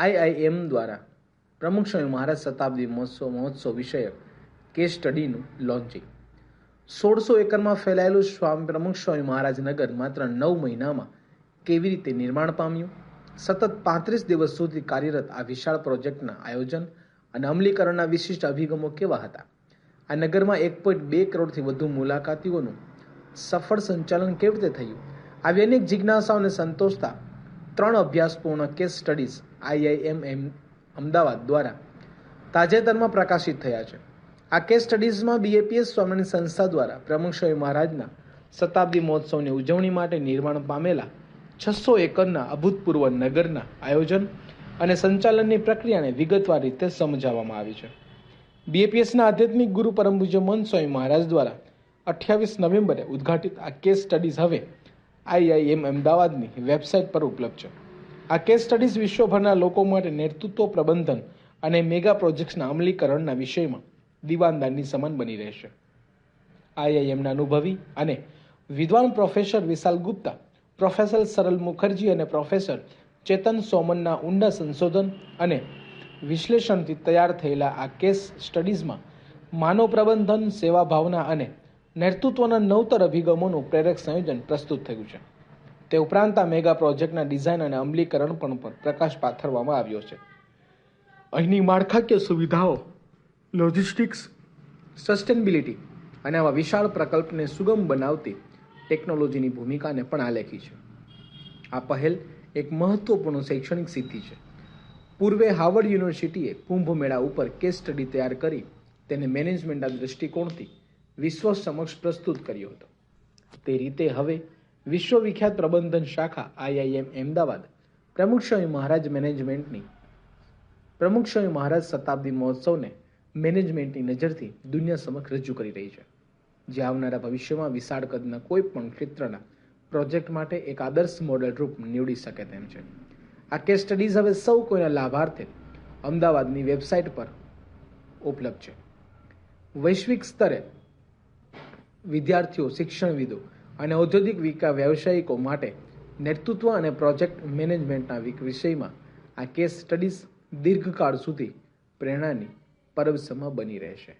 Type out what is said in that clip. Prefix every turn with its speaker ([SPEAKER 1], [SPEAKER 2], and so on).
[SPEAKER 1] IIM દ્વારા પ્રમુખ સ્વામી મહારાજ શતાબ્દી મહોત્સવ મહોત્સવ વિષયક કેસ સ્ટડીનું લોન્ચિંગ સોળસો એકરમાં ફેલાયેલું સ્વામી, પ્રમુખ સ્વામી મહારાજ નગર માત્ર નવ મહિનામાં કેવી રીતે નિર્માણ પામ્યું? સતત પાંત્રીસ દિવસ સુધી કાર્યરત આ વિશાળ પ્રોજેક્ટના આયોજન અને અમલીકરણના વિશિષ્ટ અભિગમો કેવા હતા? આ નગરમાં એક પોઈન્ટ બે કરોડથી વધુ મુલાકાતીઓનું સફળ સંચાલન કેવી રીતે થયું? આવી અનેક જિજ્ઞાસાઓને સંતોષતા ત્રણ અભ્યાસપૂર્ણ કેસ સ્ટડીઝ આઈઆઈએમ એમ અમદાવાદ દ્વારા તાજેતરમાં પ્રકાશિત થયા છે. આ કેસ સ્ટડીઝમાં બીએપીએસ સ્વામીની સંસ્થા દ્વારા પ્રમુખ સ્વામી મહારાજના શતાબ્દી મહોત્સવની ઉજવણી માટે નિર્માણ પામેલા છસો એકરના અભૂતપૂર્વ નગરના આયોજન અને સંચાલનની પ્રક્રિયાને વિગતવાર રીતે સમજાવવામાં આવી છે. બીએપીએસના આધ્યાત્મિક ગુરુ પરમ પૂજ્ય મન સ્વામી મહારાજ દ્વારા અઠ્યાવીસ નવેમ્બરે ઉદ્ઘાટિત આ કેસ સ્ટડીઝ હવે આઈઆઈએમ અમદાવાદની વેબસાઇટ પર ઉપલબ્ધ છે. આ કેસ સ્ટડીઝ વિશ્વભરના લોકો માટે નેતૃત્વ પ્રબંધન અને મેગા પ્રોજેક્ટ્સના અમલીકરણના વિષયમાં દીવાનદારની સમાન બની રહેશે. આઈઆઈએમના અનુભવી અને વિદ્વાન પ્રોફેસર વિશાલ ગુપ્તા, પ્રોફેસર સરલ મુખર્જી અને પ્રોફેસર ચેતન સોમનના ઊંડા સંશોધન અને વિશ્લેષણથી તૈયાર થયેલા આ કેસ સ્ટડીઝમાં માનવ પ્રબંધન, સેવા ભાવના અને નેતૃત્વના નવતર અભિગમોનું પ્રેરક સંયોજન પ્રસ્તુત થયું છે. તે ઉપરાંત આ મેગા પ્રોજેક્ટના ડિઝાઇન અને અમલીકરણ પણ પર પ્રકાશ પાથરવામાં આવ્યો છે. અહીંની માળખાકીય સુવિધાઓ, લોજિસ્ટિક્સ, સસ્ટેનેબિલિટી અને આવા વિશાળ પ્રકલ્પને સુગમ બનાવતી ટેકનોલોજીની ભૂમિકાને પણ આલેખી છે. આ પહેલ એક મહત્વપૂર્ણ શૈક્ષણિક સિદ્ધિ છે. પૂર્વે હાર્વર્ડ યુનિવર્સિટીએ કુંભ મેળા ઉપર કેસ સ્ટડી તૈયાર કરી તેને મેનેજમેન્ટના દૃષ્ટિકોણથી વિશ્વ સમક્ષ પ્રસ્તુત કર્યો હતો. તે રીતે હવે વિશ્વવિખ્યાત પ્રબંધન શાખા આઈઆઈએમ અમદાવાદ પ્રમુખ મહારાજ મેનેજમેન્ટની પ્રમુખ સ્વામી મહારાજ શતાબ્દી મહોત્સવને મેનેજમેન્ટની નજરથી દુનિયા સમક્ષ રજૂ કરી રહી છે. જે આવનારા ભવિષ્યમાં વિશાળ કદના કોઈ પણ ક્ષેત્રના પ્રોજેક્ટ માટે એક આદર્શ મોડેલ રૂપ નીવડી શકે તેમ છે. આ કેસ સ્ટડીઝ હવે સૌ કોઈના લાભાર્થે અમદાવાદની વેબસાઇટ પર ઉપલબ્ધ છે. વૈશ્વિક સ્તરે વિદ્યાર્થીઓ, શિક્ષણવિદો અને ઔદ્યોગિક વિકા, વ્યવસાયિકો માટે નેતૃત્વ અને પ્રોજેક્ટ મેનેજમેન્ટના વિષયમાં આ કેસ સ્ટડીઝ દીર્ઘકાળ સુધી પ્રેરણાની પરબસમાં બની રહેશે.